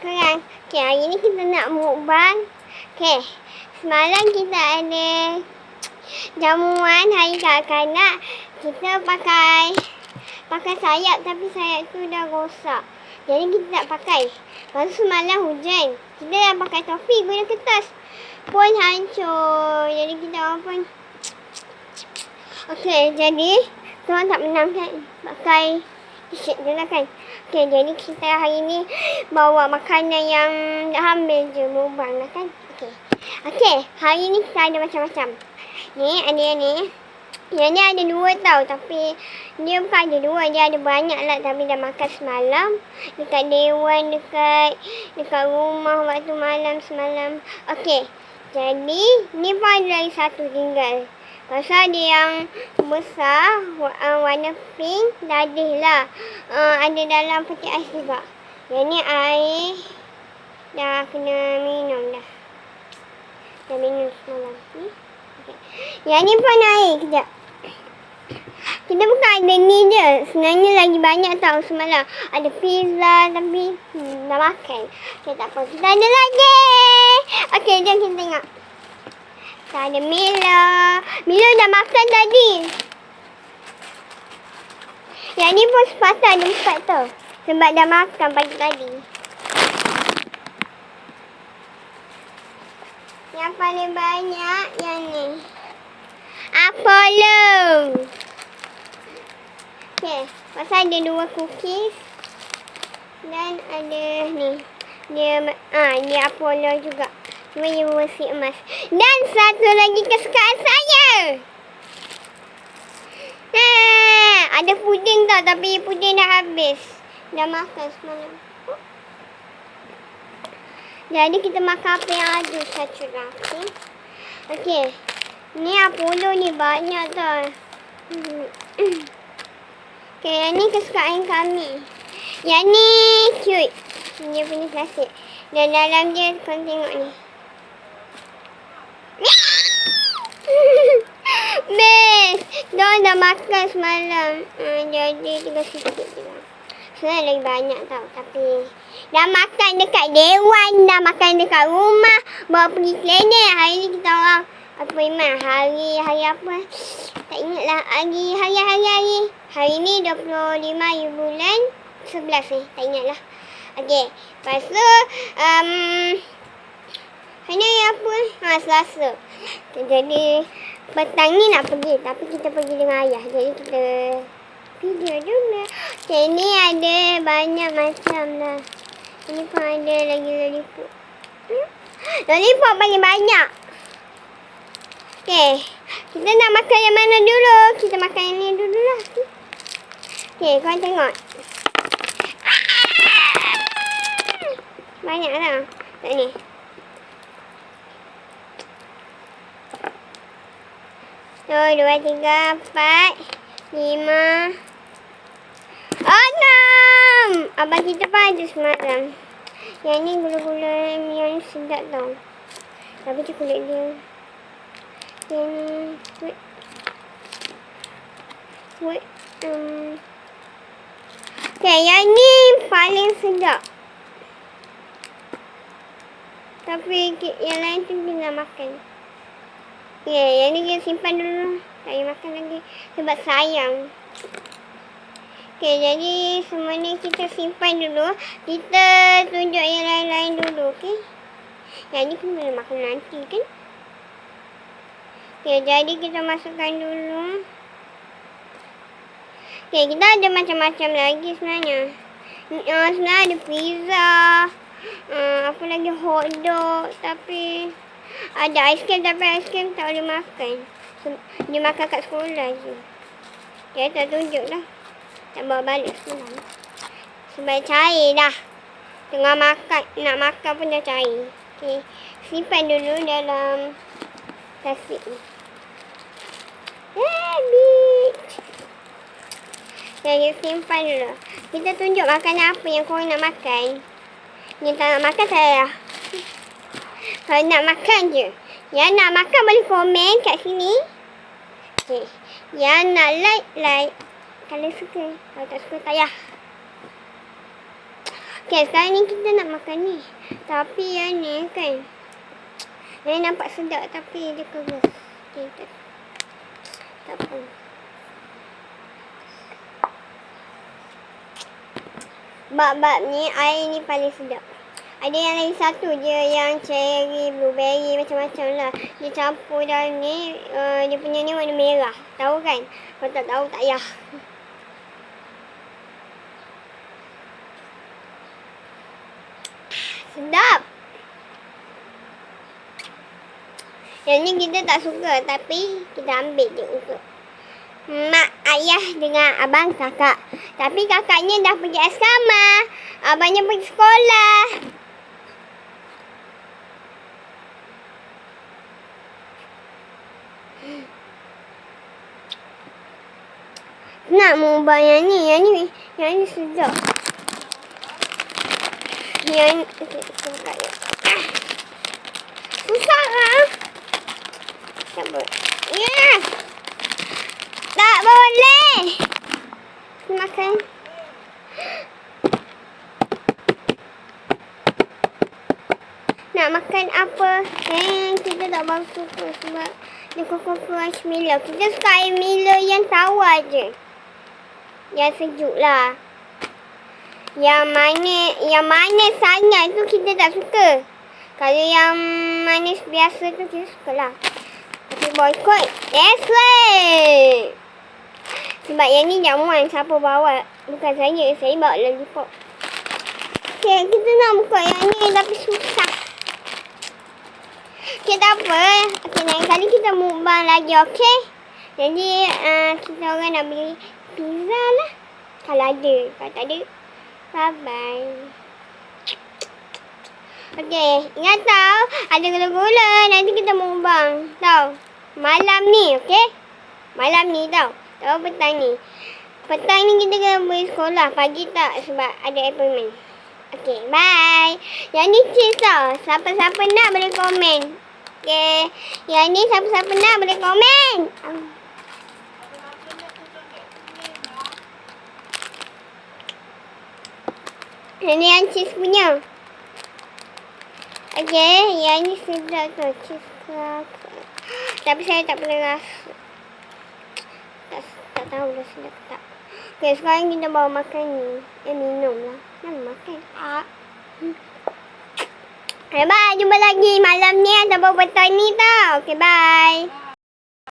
korang. Okay, hari ni kita nak mukbang. Okay, semalam kita ada jamuan hari kanak-kanak. Kita pakai pakai sayap tapi sayap tu dah rosak. Jadi kita tak pakai. Lepas semalam hujan. Kita dah pakai topi guna kertas. Pun hancur. Jadi kita orang pun Okey, jadi tuan tak menang kan pakai t-shirt je lah kan. Okey, jadi kita hari ni bawa makanan yang dah ambil je mubang lah kan. Okey. Okey, hari ni kita ada macam-macam. Ni ada yang ni. Yang ni ada dua tau tapi dia bukan ada dua, dia ada banyak lah tapi dah makan semalam. Dekat Dewan, dekat dekat rumah waktu malam semalam. Okey, jadi ni pun ada lagi satu tinggal. Pasal dia yang besar, uh, warna pink, dadih lah. Uh, ada dalam peti ais juga. Yang ni air dah kena minum dah. Dah minum semalam. Ni. Okay. Yang ni pun air. Kejap. Kita bukan ada ni je. Sebenarnya lagi banyak tau semalam. Ada pizza tapi hmm, dah makan. Okay, tak apa. Kita ada lagi. Okay, jom kita tengok. Kita ada Mila. Mila dah makan tadi. Yang ni pun sepatah ada empat tau. Sebab dah makan pagi tadi. Yang paling banyak yang ni. Apollo. Okay. Pasal ada dua cookies. Dan ada ni. Dia ah dia Apollo juga. Dia versi emas. Dan satu lagi kesukaan saya. Ha, ada puding tau tapi puding dah habis. Dah makan semalam. Jadi kita makan apa yang ada satu lagi. Okey. Ni Apollo ni banyak tau. Okey, yang ni kesukaan kami. Yang ni cute. Dia punya plastik. Dan dalam dia kau tengok ni. Best. Diorang dah makan semalam. Uh, jadi tinggal sikit je lah. Sebenarnya lagi banyak tau. Tapi dah makan dekat dewan. Dah makan dekat rumah. Bawa pergi klinik. Hari ni kita orang. Apa Iman? Hari, hari apa? Tak ingat lah. Hari, hari, hari, hari. Hari ni 25 bulan 11 ni. Tak ingat lah. Okey. Lepas tu. Um, Hari ni apa? Ha, Selasa. Jadi, petang ni nak pergi. Tapi kita pergi dengan ayah. Jadi, kita video dulu. Okay, ni ada banyak macam lah. Ini pun ada lagi lollipop. Hmm? Lollipop paling banyak. Okay. Kita nak makan yang mana dulu? Kita makan yang ni dulu lah. Okay, kau tengok. Banyak lah. Tak ni. Satu, dua, tiga, empat, lima. Enam! Abang kita pun ada semalam. Yang ni gula-gula yang sedap tau. Tapi tu kulit dia. Yang ni. Wait. Wait. Um. Okay, yang ni paling sedap. Tapi yang lain tu kita makan. Ya, yeah, yang ni kita simpan dulu. Payah makan lagi. Sebab sayang. Okay, jadi semua ni kita simpan dulu. Kita tunjuk yang lain-lain dulu, okay? Yang ni kita boleh makan nanti, kan? Okay, jadi kita masukkan dulu. Okay, kita ada macam-macam lagi sebenarnya. Uh, sebenarnya ada pizza. Uh, apa lagi hotdog. Tapi ada aiskrim tapi aiskrim tak boleh makan. Dia makan kat sekolah je. Dia tak tunjuk dah. Tak bawa balik semalam. Sebab cair dah. Tengah makan, nak makan pun dah cair. Okay. Simpan dulu dalam plastik ni. Rabbit. Okay, simpan dulu. Kita tunjuk makanan apa yang korang nak makan. Yang tak nak makan saya. Kalau nak makan je. Yang nak makan boleh komen kat sini. Okay. Yang nak like, like. Kalau suka. Kalau tak suka, tak payah. Okay, sekarang ni kita nak makan ni. Tapi yang ni kan. Yang nampak sedap tapi dia keras. Okay, tak. Tak apa. Bab-bab ni, air ni paling sedap. Ada yang lagi satu je yang cherry, blueberry, macam-macam lah. Dia campur dalam ni, uh, dia punya ni warna merah. Tahu kan? Kalau tak tahu, tak payah. Sedap! Yang ni kita tak suka tapi kita ambil je untuk mak, ayah dengan abang kakak. Tapi kakaknya dah pergi asrama. Abangnya pergi sekolah. Nak mengubah yang ni, yang ni, yang ni sedap. Yang okay, suka ya. Susah lah. Boleh. Ya. Tak boleh. Makan. Nak makan apa? Eh, kita tak bau suka sebab dia ice Milo. Kita suka air Milo yang tawar je. Yang sejuk lah. Yang manis, yang manis sangat tu kita tak suka. Kalau yang manis biasa tu kita suka lah. Tapi boycott. That's right. Sebab yang ni jamuan siapa bawa. Bukan saya. Saya bawa lollipop. Okay, kita nak buka yang ni tapi susah. Okay, tak apa. Okay, lain kali kita mukbang lagi, okay? Jadi, uh, kita orang nak beli pizza lah. Kalau ada. Kalau tak ada, bye-bye. Okay, ingat tau. Ada gula-gula. Nanti kita mukbang. Tahu? Malam ni, okay? Malam ni tau. Tahu petang ni. Petang ni kita kena pergi sekolah. Pagi tak sebab ada appointment. Okay, bye. Yang ni cheese tau. Siapa-siapa nak boleh komen. Okay. Yang ni siapa-siapa nak boleh komen. Um. Ini yang cheese punya. Okay, yang ni sedap tu. Cheese crack. Tapi saya tak pernah rasa. Tak, tak tahu dah sedap tak. Okay, sekarang kita bawa makan ni. Eh, minum lah. Nak makan. Ah. Okay, bye. Jumpa lagi malam ni ataupun petang ni tau. Okay, bye.